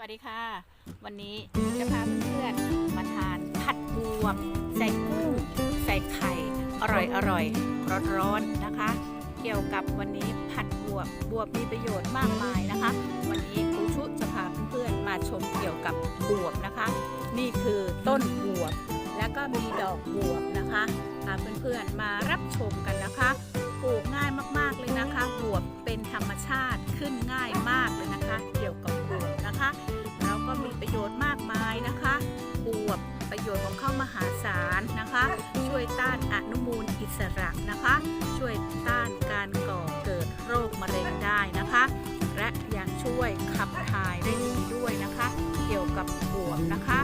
วัสดีค่ะ วันนี้จะพาเพื่อนๆมาทานผัดบวบใส่กุ้งใส่ไข่ อร่อยอร่อยร้อนร้อนๆนะคะ เกี่ยวกับวันนี้ผัดบวบบวบมีประโยชน์มากมายนะคะ วันนี้ครูชุจะพาเพื่อนๆมาชมเกี่ยวกับบวบนะคะ นี่คือต้นบวบ แล้วก็มีดอกบวบนะคะพาเพื่อนๆมารับชมกัน แล้วก็มีประโยชน์มากมายนะคะบวบประโยชน์ของเข้ามหาศาลนะคะ ช่วยต้านอนุมูลอิสระนะคะ ช่วยต้านการก่อเกิดโรคมะเร็งได้นะคะ และยังช่วยขับถ่ายได้ดีด้วยนะคะ เกี่ยวกับบวบนะคะ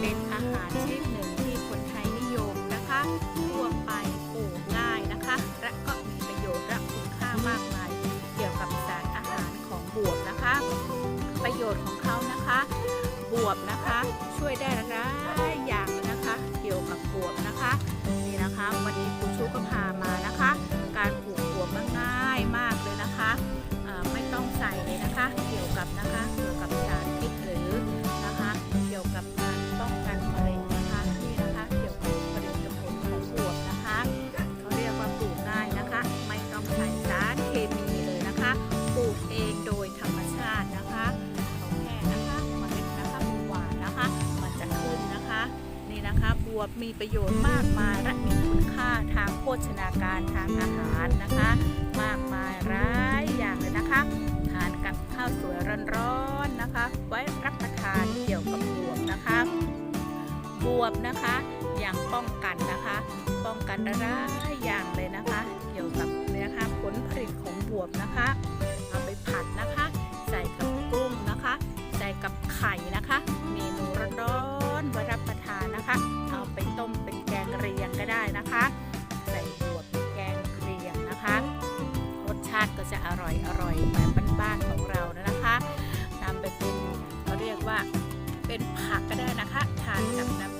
เป็นอาหารชนิดหนึ่งที่คนไทยนิยมนะคะทั่วไปปลูกง่ายนะคะ และก็มีประโยชน์และคุณค่ามากมาย เกี่ยวกับสารอาหารของบวบนะคะ ประโยชน์ของ นะคะ บวบนะคะ ช่วยได้หลายอย่างเลยนะ วบมีประโยชน์มากมายและมีคุณค่าทางโภชนาการทางอาหารนะคะ มากมายหลายอย่างเลยนะคะทานกับข้าวสวยร้อนๆนะคะ ไว้รับประทานเกี่ยวกับบวบนะคะบวบนะคะอย่างป้องกันนะคะ ป้องกันหลายอย่างเลยนะคะ เกี่ยวกับนี่นะคะผลผลิตของบวบนะคะ บ้านของเรานะคะนำไปเป็นเขาเรียกว่าเป็นผักก็ได้นะคะ ทานกับน้ำ